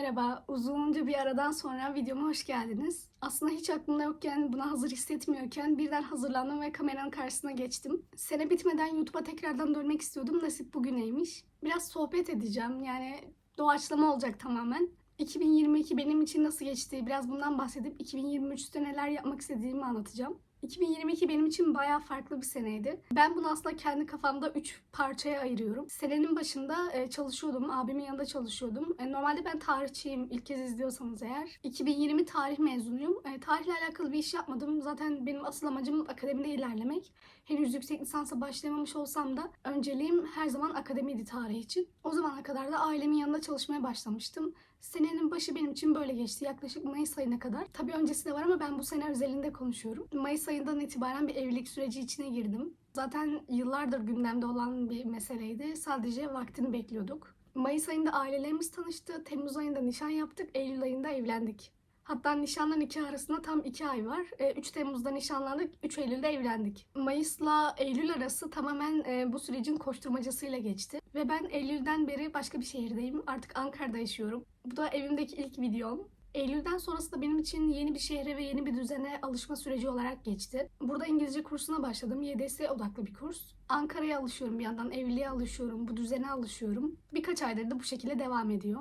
Merhaba, uzunca bir aradan sonra videoma hoş geldiniz. Aslında hiç aklımda yokken, buna hazır hissetmiyorken birden hazırlandım ve kameranın karşısına geçtim. Sene bitmeden YouTube'a tekrardan dönmek istiyordum, nasip bugüneymiş. Biraz sohbet edeceğim, yani doğaçlama olacak tamamen. 2022 benim için nasıl geçti, biraz bundan bahsedip 2023'te neler yapmak istediğimi anlatacağım. 2022 benim için bayağı farklı bir seneydi. Ben bunu aslında kendi kafamda 3 parçaya ayırıyorum. Senenin başında e, çalışıyordum. Abimin yanında çalışıyordum. E, Normalde ben tarihçiyim. İlk kez izliyorsanız eğer. 2020 tarih mezunuyum. E, Tarihle alakalı bir iş yapmadım. Zaten benim asıl amacım akademide ilerlemek. Henüz yüksek lisansa başlayamamış olsam da önceliğim her zaman akademiydi tarih için. O zamana kadar da ailemin yanında çalışmaya başlamıştım. Senenin başı benim için böyle geçti. Yaklaşık Mayıs ayına kadar. Tabii öncesi de var ama ben bu sene özelinde konuşuyorum. Mayıs ayından itibaren bir evlilik süreci içine girdim. Zaten yıllardır gündemde olan bir meseleydi. Sadece vaktini bekliyorduk. Mayıs ayında ailelerimiz tanıştı. Temmuz ayında nişan yaptık. Eylül ayında evlendik. Hatta nişanla nikah arasında tam 2 ay var. E, 3 Temmuz'da nişanlandık, 3 Eylül'de evlendik. Mayıs'la Eylül arası tamamen e, bu sürecin koşturmacasıyla geçti. Ve ben Eylül'den beri başka bir şehirdeyim. Artık Ankara'da yaşıyorum. Bu da evimdeki ilk videom. Eylül'den sonrası da benim için yeni bir şehre ve yeni bir düzene alışma süreci olarak geçti. Burada İngilizce kursuna başladım. YDS odaklı bir kurs. Ankara'ya alışıyorum bir yandan, evliliğe alışıyorum, bu düzene alışıyorum. Birkaç aydır da bu şekilde devam ediyor.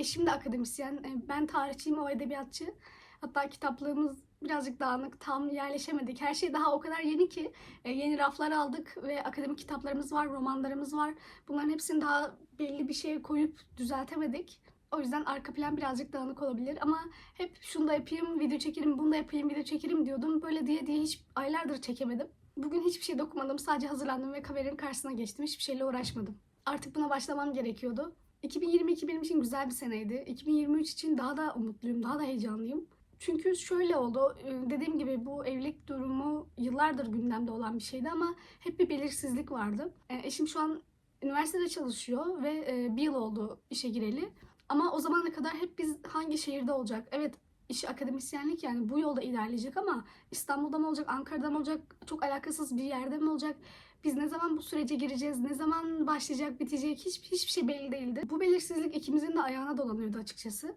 Eşim de akademisyen, e, ben tarihçiyim, o edebiyatçı. Hatta kitaplığımız birazcık dağınık, tam yerleşemedik. Her şey daha o kadar yeni ki e, yeni raflar aldık ve akademik kitaplarımız var, romanlarımız var. Bunların hepsini daha belli bir şeye koyup düzeltemedik. O yüzden arka plan birazcık dağınık olabilir ama hep şunu da yapayım, video çekerim, bunu da yapayım, video çekerim diyordum. Böyle diye diye hiç aylardır çekemedim. Bugün hiçbir şey dokumadım, sadece hazırlandım ve kameranın karşısına geçtim. Hiçbir şeyle uğraşmadım. Artık buna başlamam gerekiyordu. 2022 benim için güzel bir seneydi. 2023 için daha da umutluyum, daha da heyecanlıyım. Çünkü şöyle oldu, e, dediğim gibi bu evlilik durumu yıllardır gündemde olan bir şeydi ama hep bir belirsizlik vardı. E, Eşim şu an üniversitede çalışıyor ve e, bir yıl oldu işe gireli. Ama o zamana kadar hep biz hangi şehirde olacak? Evet işi akademisyenlik yani bu yolda ilerleyecek ama İstanbul'da mı olacak, Ankara'da mı olacak, çok alakasız bir yerde mi olacak? Biz ne zaman bu sürece gireceğiz, ne zaman başlayacak, bitecek hiç, hiçbir şey belli değildi. Bu belirsizlik ikimizin de ayağına dolanıyordu açıkçası.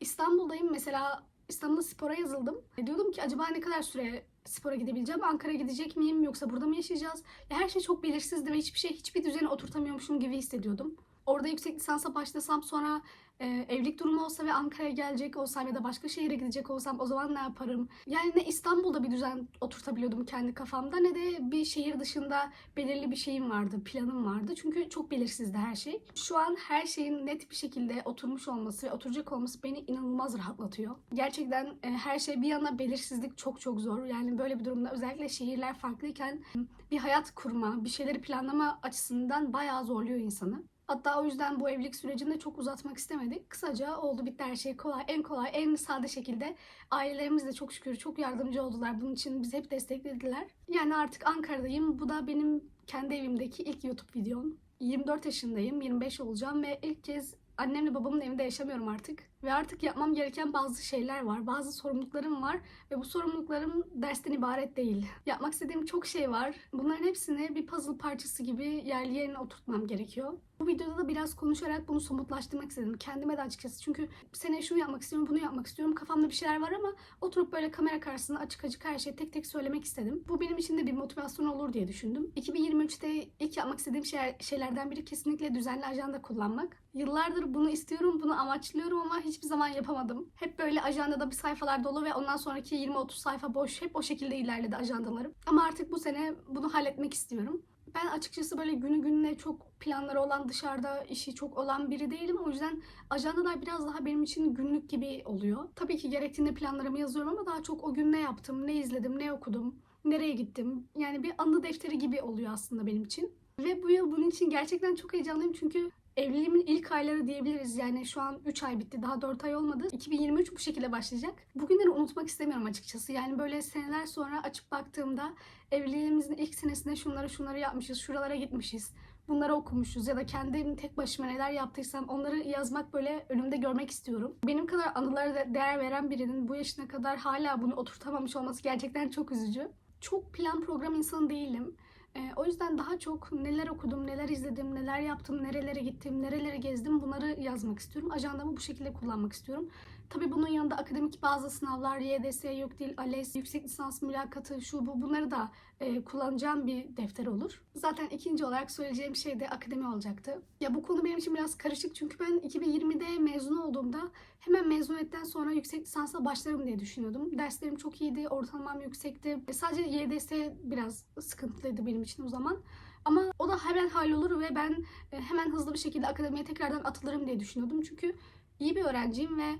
İstanbul'dayım mesela İstanbul'da spora yazıldım. E, diyordum ki acaba ne kadar süre spora gidebileceğim? Ankara'ya gidecek miyim yoksa burada mı yaşayacağız? Ya her şey çok belirsizdi ve hiçbir şey hiçbir düzene oturtamıyormuşum gibi hissediyordum. Orada yüksek lisansa başlasam sonra e, evlilik durumu olsa ve Ankara'ya gelecek olsam ya da başka şehre gidecek olsam o zaman ne yaparım? Yani ne İstanbul'da bir düzen oturtabiliyordum kendi kafamda ne de bir şehir dışında belirli bir şeyim vardı, planım vardı. Çünkü çok belirsizdi her şey. Şu an her şeyin net bir şekilde oturmuş olması ve oturacak olması beni inanılmaz rahatlatıyor. Gerçekten e, her şey bir yana belirsizlik çok çok zor. Yani böyle bir durumda özellikle şehirler farklıyken bir hayat kurma, bir şeyleri planlama açısından bayağı zorluyor insanı. Hatta o yüzden bu evlilik sürecini de çok uzatmak istemedik. Kısaca oldu bitti her şey kolay. En kolay, en sade şekilde ailelerimiz de çok şükür çok yardımcı oldular. Bunun için bizi hep desteklediler. Yani artık Ankara'dayım. Bu da benim kendi evimdeki ilk YouTube videom. 24 yaşındayım, 25 olacağım ve ilk kez annemle babamın evinde yaşamıyorum artık. Ve artık yapmam gereken bazı şeyler var, bazı sorumluluklarım var ve bu sorumluluklarım dersten ibaret değil. Yapmak istediğim çok şey var. Bunların hepsini bir puzzle parçası gibi yerli yerine oturtmam gerekiyor. Bu videoda da biraz konuşarak bunu somutlaştırmak istedim. Kendime de açıkçası. Çünkü sene şunu yapmak istiyorum, bunu yapmak istiyorum. Kafamda bir şeyler var ama oturup böyle kamera karşısında açık açık her şeyi tek tek söylemek istedim. Bu benim için de bir motivasyon olur diye düşündüm. 2023'te ilk yapmak istediğim şey, şeylerden biri kesinlikle düzenli ajanda kullanmak. Yıllardır bunu istiyorum, bunu amaçlıyorum ama hiçbir zaman yapamadım. Hep böyle ajandada bir sayfalar dolu ve ondan sonraki 20-30 sayfa boş. Hep o şekilde ilerledi ajandalarım. Ama artık bu sene bunu halletmek istiyorum. Ben açıkçası böyle günü gününe çok planları olan dışarıda işi çok olan biri değilim. O yüzden ajandalar biraz daha benim için günlük gibi oluyor. Tabii ki gerektiğinde planlarımı yazıyorum ama daha çok o gün ne yaptım, ne izledim, ne okudum, nereye gittim. Yani bir anı defteri gibi oluyor aslında benim için. Ve bu yıl bunun için gerçekten çok heyecanlıyım çünkü Evliliğimin ilk ayları diyebiliriz. Yani şu an 3 ay bitti. Daha 4 ay olmadı. 2023 bu şekilde başlayacak. Bugünleri unutmak istemiyorum açıkçası. Yani böyle seneler sonra açıp baktığımda evliliğimizin ilk senesinde şunları şunları yapmışız. Şuralara gitmişiz. Bunları okumuşuz ya da kendim tek başıma neler yaptıysam onları yazmak böyle önümde görmek istiyorum. Benim kadar anılara de- değer veren birinin bu yaşına kadar hala bunu oturtamamış olması gerçekten çok üzücü. Çok plan program insanı değilim. Ee, o yüzden daha çok neler okudum, neler izledim, neler yaptım, nerelere gittim, nerelere gezdim bunları yazmak istiyorum. Ajandamı bu şekilde kullanmak istiyorum. Tabii bunun yanında akademik bazı sınavlar, YDS, yok değil, ALES, yüksek lisans mülakatı, şu bu bunları da e, kullanacağım bir defter olur. Zaten ikinci olarak söyleyeceğim şey de akademi olacaktı. Ya bu konu benim için biraz karışık çünkü ben 2020'de mezun olduğumda hemen mezuniyetten sonra yüksek lisansa başlarım diye düşünüyordum. Derslerim çok iyiydi, ortalamam yüksekti. E, sadece YDS biraz sıkıntılıydı benim için o zaman. Ama o da hemen hallolur ve ben e, hemen hızlı bir şekilde akademiye tekrardan atılırım diye düşünüyordum. Çünkü iyi bir öğrenciyim ve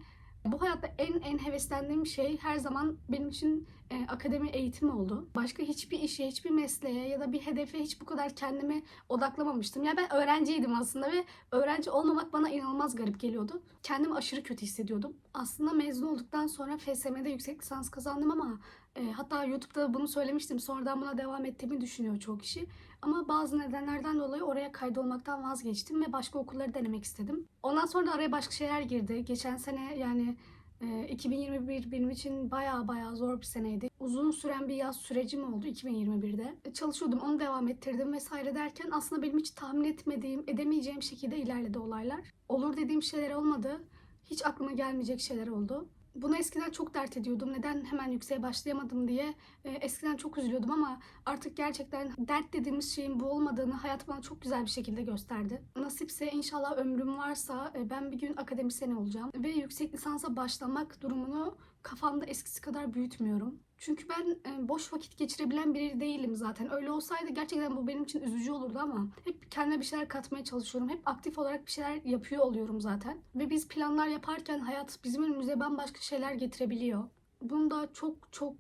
bu hayatta en en heveslendiğim şey her zaman benim için e, akademi eğitimi oldu. Başka hiçbir işe, hiçbir mesleğe ya da bir hedefe hiç bu kadar kendimi odaklamamıştım. Ya ben öğrenciydim aslında ve öğrenci olmamak bana inanılmaz garip geliyordu. Kendimi aşırı kötü hissediyordum. Aslında mezun olduktan sonra FSM'de yüksek lisans kazandım ama e, hatta YouTube'da bunu söylemiştim. Sonradan buna devam ettiğimi düşünüyor çok kişi. Ama bazı nedenlerden dolayı oraya kaydolmaktan vazgeçtim ve başka okulları denemek istedim. Ondan sonra da araya başka şeyler girdi. Geçen sene yani e, 2021 benim için baya baya zor bir seneydi. Uzun süren bir yaz sürecim oldu 2021'de. E, Çalışıyordum, onu devam ettirdim vesaire derken aslında benim hiç tahmin etmediğim, edemeyeceğim şekilde ilerledi olaylar. Olur dediğim şeyler olmadı. Hiç aklıma gelmeyecek şeyler oldu. Bunu eskiden çok dert ediyordum. Neden hemen yükseğe başlayamadım diye. E, eskiden çok üzülüyordum ama artık gerçekten dert dediğimiz şeyin bu olmadığını hayat bana çok güzel bir şekilde gösterdi. Nasipse inşallah ömrüm varsa e, ben bir gün akademisyeni olacağım. Ve yüksek lisansa başlamak durumunu kafamda eskisi kadar büyütmüyorum. Çünkü ben e, boş vakit geçirebilen biri değilim zaten. Öyle olsaydı gerçekten bu benim için üzücü olurdu ama hep kendime bir şeyler katmaya çalışıyorum. Hep aktif olarak bir şeyler yapıyor oluyorum zaten. Ve biz planlar yaparken hayat bizim önümüze bambaşka şeyler getirebiliyor. Bunu da çok çok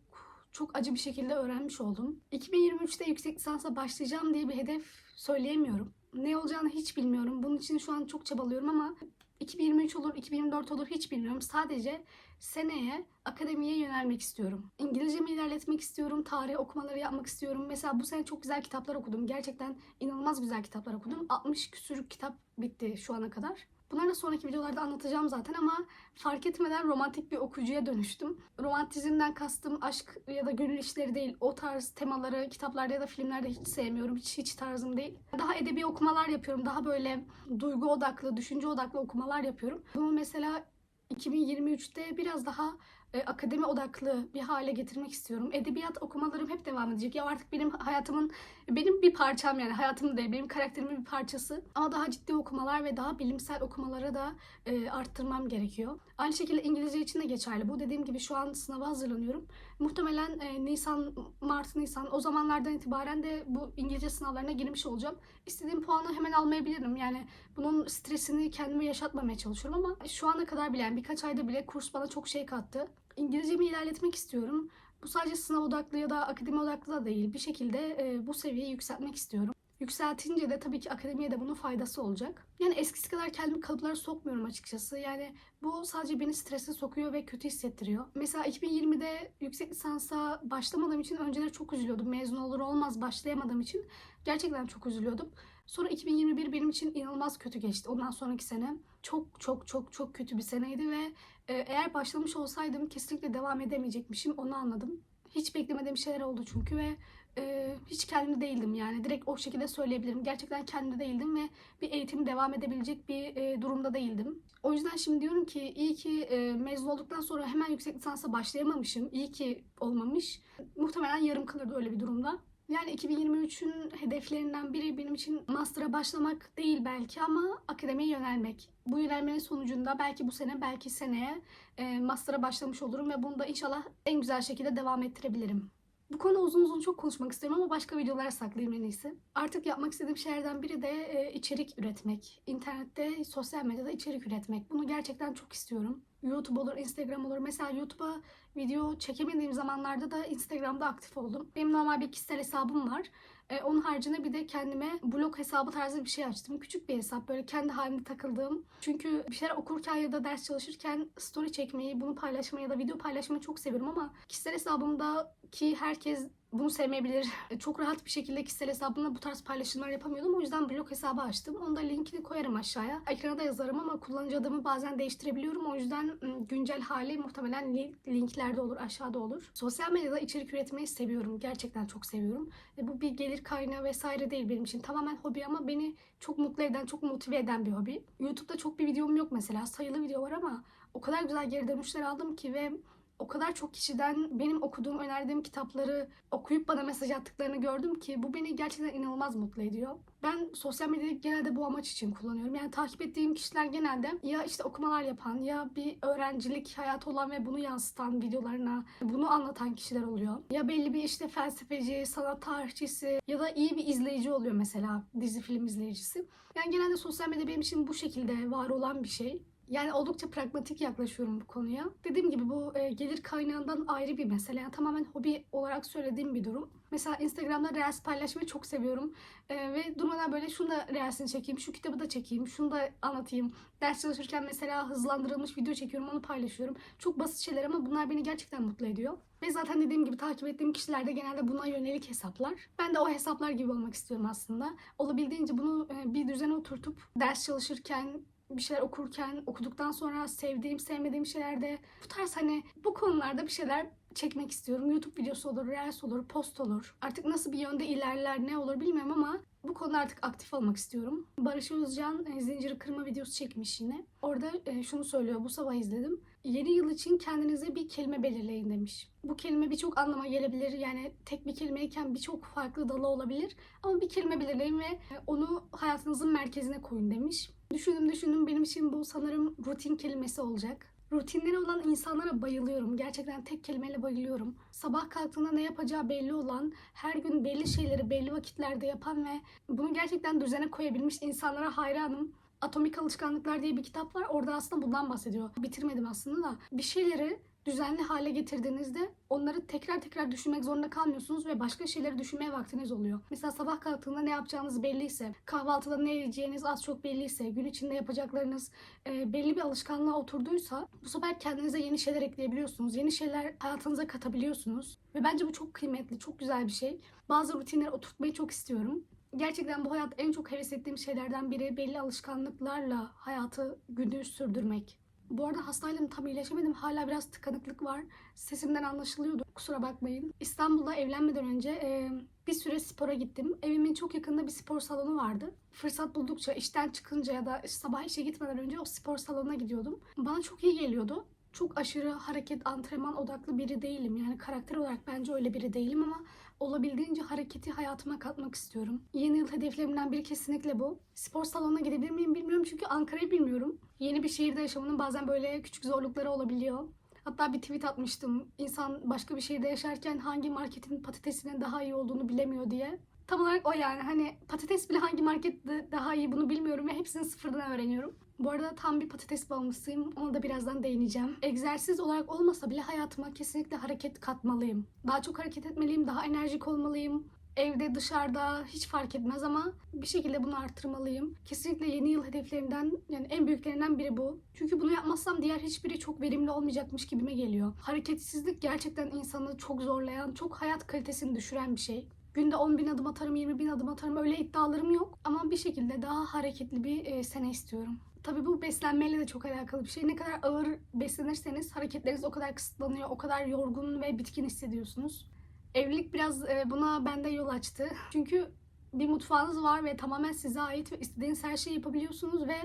çok acı bir şekilde öğrenmiş oldum. 2023'te yüksek lisansa başlayacağım diye bir hedef söyleyemiyorum. Ne olacağını hiç bilmiyorum. Bunun için şu an çok çabalıyorum ama 2023 olur, 2024 olur hiç bilmiyorum. Sadece seneye akademiye yönelmek istiyorum. İngilizcemi ilerletmek istiyorum, tarih okumaları yapmak istiyorum. Mesela bu sene çok güzel kitaplar okudum. Gerçekten inanılmaz güzel kitaplar okudum. 60 küsür kitap bitti şu ana kadar. Bunları da sonraki videolarda anlatacağım zaten ama fark etmeden romantik bir okuyucuya dönüştüm. Romantizmden kastım aşk ya da gönül işleri değil. O tarz temaları kitaplarda ya da filmlerde hiç sevmiyorum. Hiç hiç tarzım değil. Daha edebi okumalar yapıyorum. Daha böyle duygu odaklı, düşünce odaklı okumalar yapıyorum. Bunu mesela 2023'te biraz daha e, akademi odaklı bir hale getirmek istiyorum. Edebiyat okumalarım hep devam edecek. Ya artık benim hayatımın benim bir parçam yani hayatım değil benim karakterimin bir parçası. Ama daha ciddi okumalar ve daha bilimsel okumalara da e, arttırmam gerekiyor. Aynı şekilde İngilizce için de geçerli. Bu dediğim gibi şu an sınava hazırlanıyorum. Muhtemelen e, Nisan, Mart, Nisan o zamanlardan itibaren de bu İngilizce sınavlarına girmiş olacağım. İstediğim puanı hemen almayabilirim. Yani bunun stresini kendime yaşatmamaya çalışıyorum ama şu ana kadar bile yani birkaç ayda bile kurs bana çok şey kattı. İngilizcemi ilerletmek istiyorum. Bu sadece sınav odaklı ya da akademi odaklı da değil. Bir şekilde e, bu seviyeyi yükseltmek istiyorum. Yükseltince de tabii ki akademiye de bunun faydası olacak. Yani eskisi kadar kendimi kalıplara sokmuyorum açıkçası. Yani bu sadece beni strese sokuyor ve kötü hissettiriyor. Mesela 2020'de yüksek lisansa başlamadığım için önceleri çok üzülüyordum. Mezun olur olmaz başlayamadığım için gerçekten çok üzülüyordum. Sonra 2021 benim için inanılmaz kötü geçti. Ondan sonraki sene çok çok çok çok kötü bir seneydi ve e, eğer başlamış olsaydım kesinlikle devam edemeyecekmişim. Onu anladım. Hiç beklemediğim şeyler oldu çünkü ve e, hiç kendimde değildim yani. Direkt o şekilde söyleyebilirim. Gerçekten kendimde değildim ve bir eğitim devam edebilecek bir e, durumda değildim. O yüzden şimdi diyorum ki iyi ki e, mezun olduktan sonra hemen yüksek lisansa başlayamamışım. İyi ki olmamış. Muhtemelen yarım kalırdı öyle bir durumda. Yani 2023'ün hedeflerinden biri benim için master'a başlamak değil belki ama akademiye yönelmek. Bu yönelmenin sonucunda belki bu sene belki seneye e, master'a başlamış olurum ve bunu da inşallah en güzel şekilde devam ettirebilirim. Bu konu uzun uzun çok konuşmak istiyorum ama başka videolara saklayayım en iyisi. Artık yapmak istediğim şeylerden biri de e, içerik üretmek. İnternette, sosyal medyada içerik üretmek. Bunu gerçekten çok istiyorum. YouTube olur, Instagram olur. Mesela YouTube'a video çekemediğim zamanlarda da Instagram'da aktif oldum. Benim normal bir kişisel hesabım var. E, onun haricinde bir de kendime blog hesabı tarzı bir şey açtım. Küçük bir hesap böyle kendi halinde takıldığım. Çünkü bir şeyler okurken ya da ders çalışırken story çekmeyi, bunu paylaşmayı ya da video paylaşmayı çok seviyorum ama kişisel hesabımdaki herkes bunu sevmeyebilir. E, Çok rahat bir şekilde kişisel hesabımda bu tarz paylaşımlar yapamıyordum. O yüzden blog hesabı açtım. Onu da linkini koyarım aşağıya. Ekrana da yazarım ama kullanıcı adımı bazen değiştirebiliyorum. O yüzden güncel hali muhtemelen li- linklerde olur, aşağıda olur. Sosyal medyada içerik üretmeyi seviyorum. Gerçekten çok seviyorum. Ve bu bir gelir kaynağı vesaire değil benim için. Tamamen hobi ama beni çok mutlu eden, çok motive eden bir hobi. YouTube'da çok bir videom yok mesela. Sayılı video var ama o kadar güzel geri dönüşler aldım ki ve o kadar çok kişiden benim okuduğum, önerdiğim kitapları okuyup bana mesaj attıklarını gördüm ki bu beni gerçekten inanılmaz mutlu ediyor. Ben sosyal medyayı genelde bu amaç için kullanıyorum. Yani takip ettiğim kişiler genelde ya işte okumalar yapan ya bir öğrencilik hayatı olan ve bunu yansıtan videolarına bunu anlatan kişiler oluyor. Ya belli bir işte felsefeci, sanat tarihçisi ya da iyi bir izleyici oluyor mesela dizi film izleyicisi. Yani genelde sosyal medya benim için bu şekilde var olan bir şey. Yani oldukça pragmatik yaklaşıyorum bu konuya. Dediğim gibi bu e, gelir kaynağından ayrı bir mesele. Yani tamamen hobi olarak söylediğim bir durum. Mesela Instagram'da reels paylaşmayı çok seviyorum. E, ve durmadan böyle şunu da reelsini çekeyim, şu kitabı da çekeyim, şunu da anlatayım. Ders çalışırken mesela hızlandırılmış video çekiyorum, onu paylaşıyorum. Çok basit şeyler ama bunlar beni gerçekten mutlu ediyor. Ve zaten dediğim gibi takip ettiğim kişiler de genelde buna yönelik hesaplar. Ben de o hesaplar gibi olmak istiyorum aslında. Olabildiğince bunu e, bir düzene oturtup ders çalışırken, bir şeyler okurken, okuduktan sonra sevdiğim, sevmediğim şeylerde bu tarz hani bu konularda bir şeyler çekmek istiyorum. YouTube videosu olur, Reels olur, post olur. Artık nasıl bir yönde ilerler, ne olur bilmiyorum ama bu konuda artık aktif olmak istiyorum. Barış Özcan e, zinciri kırma videosu çekmiş yine. Orada e, şunu söylüyor, bu sabah izledim. Yeni yıl için kendinize bir kelime belirleyin demiş. Bu kelime birçok anlama gelebilir. Yani tek bir kelimeyken birçok farklı dalı olabilir. Ama bir kelime belirleyin ve e, onu hayatınızın merkezine koyun demiş. Düşündüm düşündüm benim için bu sanırım rutin kelimesi olacak. Rutinleri olan insanlara bayılıyorum. Gerçekten tek kelimeyle bayılıyorum. Sabah kalktığında ne yapacağı belli olan, her gün belli şeyleri belli vakitlerde yapan ve bunu gerçekten düzene koyabilmiş insanlara hayranım. Atomik Alışkanlıklar diye bir kitap var. Orada aslında bundan bahsediyor. Bitirmedim aslında da. Bir şeyleri düzenli hale getirdiğinizde onları tekrar tekrar düşünmek zorunda kalmıyorsunuz ve başka şeyleri düşünmeye vaktiniz oluyor. Mesela sabah kalktığında ne yapacağınız belliyse, kahvaltıda ne yiyeceğiniz az çok belliyse, gün içinde yapacaklarınız e, belli bir alışkanlığa oturduysa bu sefer kendinize yeni şeyler ekleyebiliyorsunuz. Yeni şeyler hayatınıza katabiliyorsunuz. Ve bence bu çok kıymetli, çok güzel bir şey. Bazı rutinleri oturtmayı çok istiyorum. Gerçekten bu hayat en çok heves ettiğim şeylerden biri belli alışkanlıklarla hayatı günü sürdürmek. Bu arada hastaydım tam iyileşemedim. Hala biraz tıkanıklık var. Sesimden anlaşılıyordu. Kusura bakmayın. İstanbul'da evlenmeden önce e, bir süre spora gittim. Evimin çok yakında bir spor salonu vardı. Fırsat buldukça işten çıkınca ya da sabah işe gitmeden önce o spor salonuna gidiyordum. Bana çok iyi geliyordu. Çok aşırı hareket, antrenman odaklı biri değilim. Yani karakter olarak bence öyle biri değilim ama olabildiğince hareketi hayatıma katmak istiyorum. Yeni yıl hedeflerimden biri kesinlikle bu. Spor salonuna gidebilir miyim bilmiyorum çünkü Ankara'yı bilmiyorum. Yeni bir şehirde yaşamanın bazen böyle küçük zorlukları olabiliyor. Hatta bir tweet atmıştım. İnsan başka bir şehirde yaşarken hangi marketin patatesinin daha iyi olduğunu bilemiyor diye. Tam olarak o yani. Hani patates bile hangi markette daha iyi bunu bilmiyorum ve hepsini sıfırdan öğreniyorum. Bu arada tam bir patates bağımlısıyım. Ona da birazdan değineceğim. Egzersiz olarak olmasa bile hayatıma kesinlikle hareket katmalıyım. Daha çok hareket etmeliyim, daha enerjik olmalıyım. Evde, dışarıda hiç fark etmez ama bir şekilde bunu arttırmalıyım. Kesinlikle yeni yıl hedeflerimden yani en büyüklerinden biri bu. Çünkü bunu yapmazsam diğer hiçbiri çok verimli olmayacakmış gibime geliyor. Hareketsizlik gerçekten insanı çok zorlayan, çok hayat kalitesini düşüren bir şey. Günde 10 bin adım atarım, 20 bin adım atarım öyle iddialarım yok. Ama bir şekilde daha hareketli bir e, sene istiyorum. Tabii bu beslenmeyle de çok alakalı bir şey. Ne kadar ağır beslenirseniz hareketleriniz o kadar kısıtlanıyor, o kadar yorgun ve bitkin hissediyorsunuz. Evlilik biraz e, buna bende yol açtı. Çünkü bir mutfağınız var ve tamamen size ait ve istediğiniz her şeyi yapabiliyorsunuz ve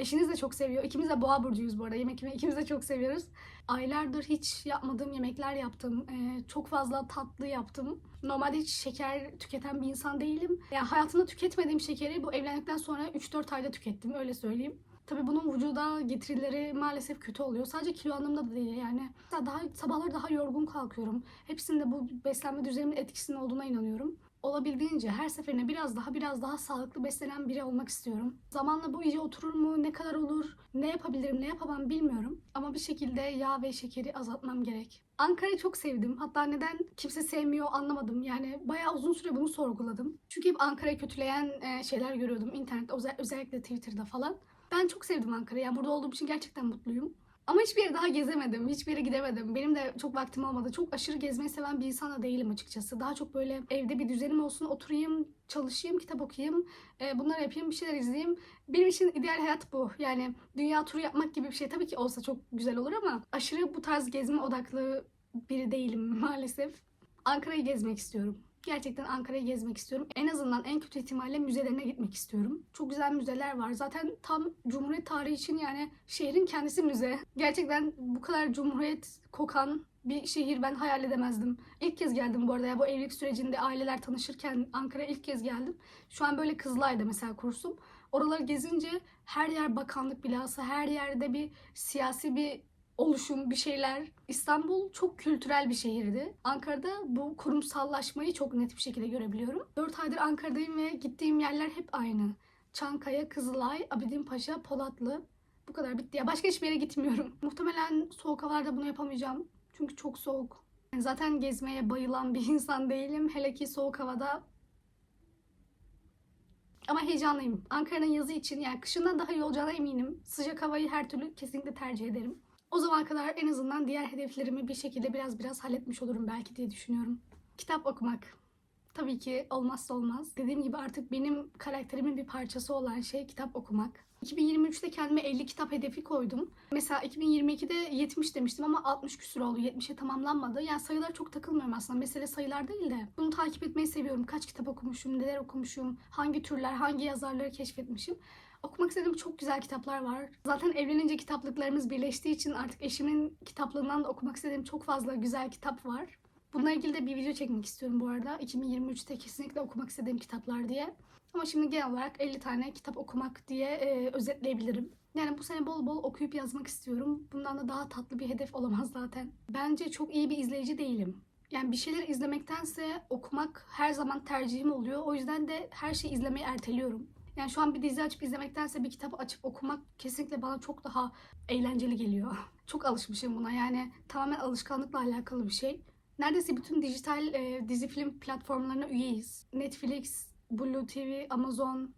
eşiniz de çok seviyor. İkimiz de boğa burcuyuz bu arada. Yemek yemeyi ikimiz de çok seviyoruz. Aylardır hiç yapmadığım yemekler yaptım. E, çok fazla tatlı yaptım. Normalde hiç şeker tüketen bir insan değilim. Yani hayatımda tüketmediğim şekeri bu evlendikten sonra 3-4 ayda tükettim öyle söyleyeyim. Tabii bunun vücuda getirileri maalesef kötü oluyor. Sadece kilo anlamında da değil yani. Daha sabahları daha yorgun kalkıyorum. Hepsinde bu beslenme düzenimin etkisinin olduğuna inanıyorum. Olabildiğince her seferinde biraz daha biraz daha sağlıklı beslenen biri olmak istiyorum. Zamanla bu iyice oturur mu, ne kadar olur, ne yapabilirim, ne yapamam bilmiyorum. Ama bir şekilde yağ ve şekeri azaltmam gerek. Ankara'yı çok sevdim. Hatta neden kimse sevmiyor anlamadım. Yani bayağı uzun süre bunu sorguladım. Çünkü hep Ankara'yı kötüleyen e, şeyler görüyordum internette, özel- özellikle Twitter'da falan. Ben çok sevdim Ankara'yı. Yani burada olduğum için gerçekten mutluyum. Ama hiçbir yere daha gezemedim. Hiçbir yere gidemedim. Benim de çok vaktim olmadı. Çok aşırı gezmeyi seven bir insan da değilim açıkçası. Daha çok böyle evde bir düzenim olsun, oturayım, çalışayım, kitap okuyayım, e, bunları yapayım, bir şeyler izleyeyim. Benim için ideal hayat bu. Yani dünya turu yapmak gibi bir şey tabii ki olsa çok güzel olur ama aşırı bu tarz gezme odaklı biri değilim maalesef. Ankara'yı gezmek istiyorum. Gerçekten Ankara'yı gezmek istiyorum. En azından en kötü ihtimalle müzelerine gitmek istiyorum. Çok güzel müzeler var. Zaten tam Cumhuriyet tarihi için yani şehrin kendisi müze. Gerçekten bu kadar Cumhuriyet kokan bir şehir ben hayal edemezdim. İlk kez geldim bu arada ya bu evlilik sürecinde aileler tanışırken Ankara'ya ilk kez geldim. Şu an böyle Kızılay'da mesela kursum. Oraları gezince her yer bakanlık bilhassa her yerde bir siyasi bir oluşum, bir şeyler. İstanbul çok kültürel bir şehirdi. Ankara'da bu kurumsallaşmayı çok net bir şekilde görebiliyorum. 4 aydır Ankara'dayım ve gittiğim yerler hep aynı. Çankaya, Kızılay, Abidinpaşa, Polatlı. Bu kadar bitti. Ya başka hiçbir yere gitmiyorum. Muhtemelen soğuk havalarda bunu yapamayacağım. Çünkü çok soğuk. Yani zaten gezmeye bayılan bir insan değilim. Hele ki soğuk havada ama heyecanlıyım. Ankara'nın yazı için yani kışından daha iyi olacağına eminim. Sıcak havayı her türlü kesinlikle tercih ederim. O zamana kadar en azından diğer hedeflerimi bir şekilde biraz biraz halletmiş olurum belki diye düşünüyorum. Kitap okumak. Tabii ki olmazsa olmaz. Dediğim gibi artık benim karakterimin bir parçası olan şey kitap okumak. 2023'te kendime 50 kitap hedefi koydum. Mesela 2022'de 70 demiştim ama 60 küsur oldu. 70'e tamamlanmadı. Yani sayılara çok takılmıyorum aslında. Mesele sayılar değil de. Bunu takip etmeyi seviyorum. Kaç kitap okumuşum, neler okumuşum, hangi türler, hangi yazarları keşfetmişim. Okumak istediğim çok güzel kitaplar var. Zaten evlenince kitaplıklarımız birleştiği için artık eşimin kitaplığından da okumak istediğim çok fazla güzel kitap var. Bununla ilgili de bir video çekmek istiyorum bu arada. 2023'te kesinlikle okumak istediğim kitaplar diye. Ama şimdi genel olarak 50 tane kitap okumak diye e, özetleyebilirim. Yani bu sene bol bol okuyup yazmak istiyorum. Bundan da daha tatlı bir hedef olamaz zaten. Bence çok iyi bir izleyici değilim. Yani bir şeyler izlemektense okumak her zaman tercihim oluyor. O yüzden de her şeyi izlemeyi erteliyorum. Yani şu an bir dizi açıp izlemektense bir kitap açıp okumak kesinlikle bana çok daha eğlenceli geliyor. Çok alışmışım buna. Yani tamamen alışkanlıkla alakalı bir şey. Neredeyse bütün dijital e, dizi film platformlarına üyeyiz. Netflix, Blue TV, Amazon,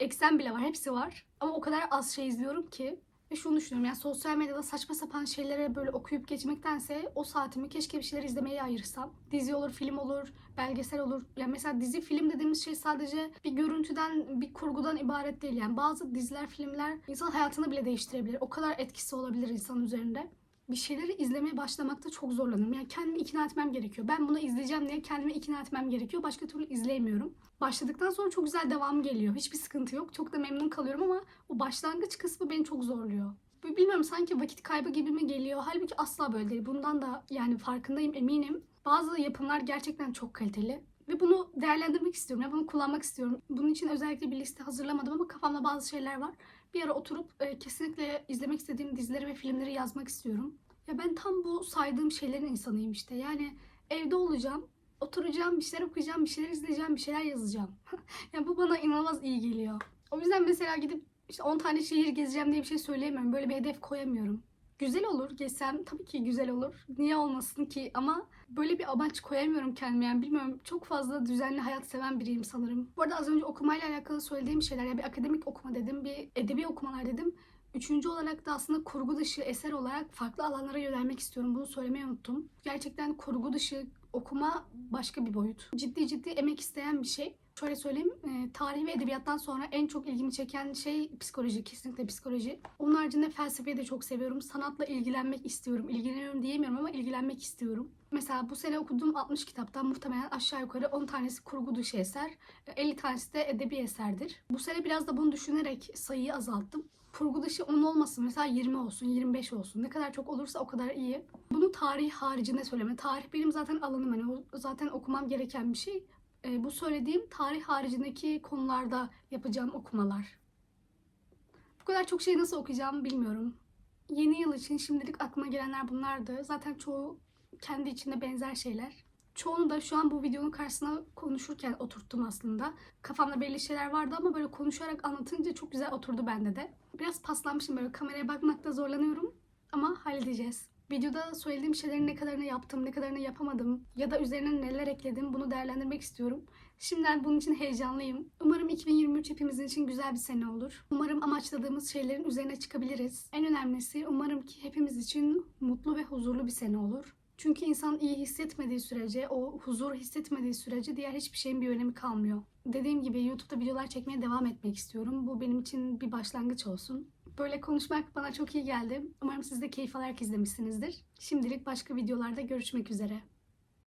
Eksen bile var. Hepsi var. Ama o kadar az şey izliyorum ki. Ve şunu düşünüyorum yani sosyal medyada saçma sapan şeylere böyle okuyup geçmektense o saatimi keşke bir şeyler izlemeye ayırsam. Dizi olur, film olur, belgesel olur. Yani mesela dizi, film dediğimiz şey sadece bir görüntüden, bir kurgudan ibaret değil. Yani bazı diziler, filmler insan hayatını bile değiştirebilir. O kadar etkisi olabilir insan üzerinde bir şeyleri izlemeye başlamakta çok zorlanıyorum. Yani kendimi ikna etmem gerekiyor. Ben bunu izleyeceğim diye kendimi ikna etmem gerekiyor. Başka türlü izleyemiyorum. Başladıktan sonra çok güzel devam geliyor. Hiçbir sıkıntı yok. Çok da memnun kalıyorum ama o başlangıç kısmı beni çok zorluyor. Bilmiyorum sanki vakit kaybı gibi mi geliyor. Halbuki asla böyle değil. Bundan da yani farkındayım eminim. Bazı yapımlar gerçekten çok kaliteli. Ve bunu değerlendirmek istiyorum. Yani bunu kullanmak istiyorum. Bunun için özellikle bir liste hazırlamadım ama kafamda bazı şeyler var. Bir ara oturup e, kesinlikle izlemek istediğim dizileri ve filmleri yazmak istiyorum. Ya ben tam bu saydığım şeylerin insanıyım işte. Yani evde olacağım, oturacağım, bir şeyler okuyacağım, bir şeyler izleyeceğim, bir şeyler yazacağım. yani bu bana inanılmaz iyi geliyor. O yüzden mesela gidip işte 10 tane şehir gezeceğim diye bir şey söyleyemiyorum. Böyle bir hedef koyamıyorum. Güzel olur gezsem tabii ki güzel olur. Niye olmasın ki ama böyle bir amaç koyamıyorum kendime yani bilmiyorum çok fazla düzenli hayat seven biriyim sanırım. Bu arada az önce okumayla alakalı söylediğim şeyler ya bir akademik okuma dedim bir edebi okumalar dedim. Üçüncü olarak da aslında kurgu dışı eser olarak farklı alanlara yönelmek istiyorum. Bunu söylemeyi unuttum. Gerçekten kurgu dışı okuma başka bir boyut. Ciddi ciddi emek isteyen bir şey. Şöyle söyleyeyim, e, tarih ve edebiyattan sonra en çok ilgimi çeken şey psikoloji, kesinlikle psikoloji. Onun haricinde felsefeyi de çok seviyorum. Sanatla ilgilenmek istiyorum. İlgileniyorum diyemiyorum ama ilgilenmek istiyorum. Mesela bu sene okuduğum 60 kitaptan muhtemelen aşağı yukarı 10 tanesi kurgu dışı eser, 50 tanesi de edebi eserdir. Bu sene biraz da bunu düşünerek sayıyı azalttım kurgu dışı 10 olmasın. Mesela 20 olsun, 25 olsun. Ne kadar çok olursa o kadar iyi. Bunu tarih haricinde söyleme. Tarih benim zaten alanım. Hani zaten okumam gereken bir şey. E, bu söylediğim tarih haricindeki konularda yapacağım okumalar. Bu kadar çok şey nasıl okuyacağımı bilmiyorum. Yeni yıl için şimdilik aklıma gelenler bunlardı. Zaten çoğu kendi içinde benzer şeyler. Çoğunu da şu an bu videonun karşısına konuşurken oturttum aslında. Kafamda belli şeyler vardı ama böyle konuşarak anlatınca çok güzel oturdu bende de. Biraz paslanmışım böyle kameraya bakmakta zorlanıyorum ama halledeceğiz. Videoda söylediğim şeylerin ne kadarını yaptım, ne kadarını yapamadım ya da üzerine neler ekledim bunu değerlendirmek istiyorum. Şimdiden bunun için heyecanlıyım. Umarım 2023 hepimizin için güzel bir sene olur. Umarım amaçladığımız şeylerin üzerine çıkabiliriz. En önemlisi umarım ki hepimiz için mutlu ve huzurlu bir sene olur. Çünkü insan iyi hissetmediği sürece, o huzur hissetmediği sürece diğer hiçbir şeyin bir önemi kalmıyor. Dediğim gibi YouTube'da videolar çekmeye devam etmek istiyorum. Bu benim için bir başlangıç olsun. Böyle konuşmak bana çok iyi geldi. Umarım siz de keyif alarak izlemişsinizdir. Şimdilik başka videolarda görüşmek üzere.